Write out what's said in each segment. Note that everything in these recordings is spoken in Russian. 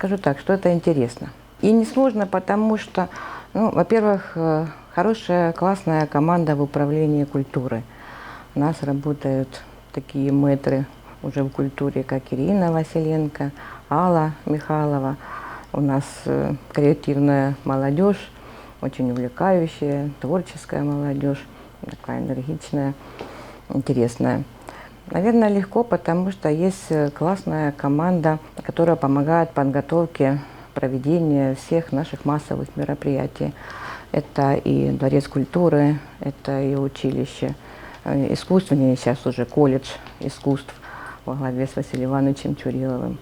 скажу так, что это интересно. И не сложно, потому что, ну, во-первых, э, хорошая, классная команда в управлении культурой. У нас работают такие мэтры уже в культуре, как Ирина Василенко, Алла Михайлова. У нас э, креативная молодежь, очень увлекающая, творческая молодежь, такая энергичная, интересная. Наверное, легко, потому что есть э, классная команда, которая помогает подготовке проведения всех наших массовых мероприятий. Это и Дворец культуры, это и училище э, искусств, не сейчас уже колледж искусств во главе с Василием Ивановичем Чуриловым.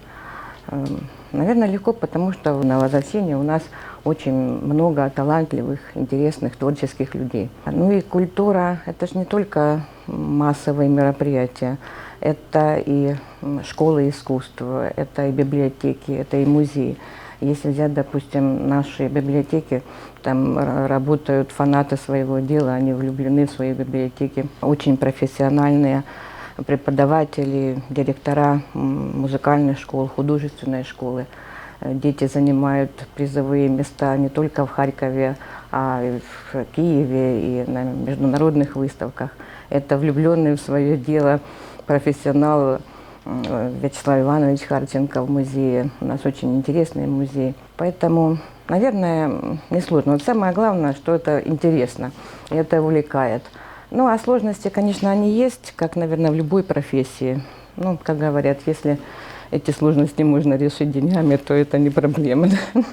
Эм, Наверное, легко, потому что в Новозасенье у нас очень много талантливых, интересных, творческих людей. Ну и культура – это же не только массовые мероприятия, это и школы искусства, это и библиотеки, это и музеи. Если взять, допустим, наши библиотеки, там р- работают фанаты своего дела, они влюблены в свои библиотеки, очень профессиональные преподаватели, директора м, музыкальных школ, художественной школы. Э, Дети занимают призовые места не только в Харькове, а и в Киеве и на международных выставках. Это влюбленный в свое дело профессионал м, Вячеслав Иванович Харченко в музее. У нас очень интересный музей. Поэтому, наверное, несложно. Вот самое главное, что это интересно, и это увлекает. Ну, а сложности, конечно, они есть, как, наверное, в любой профессии. Ну, как говорят, если эти сложности можно решить деньгами, то это не проблема. да.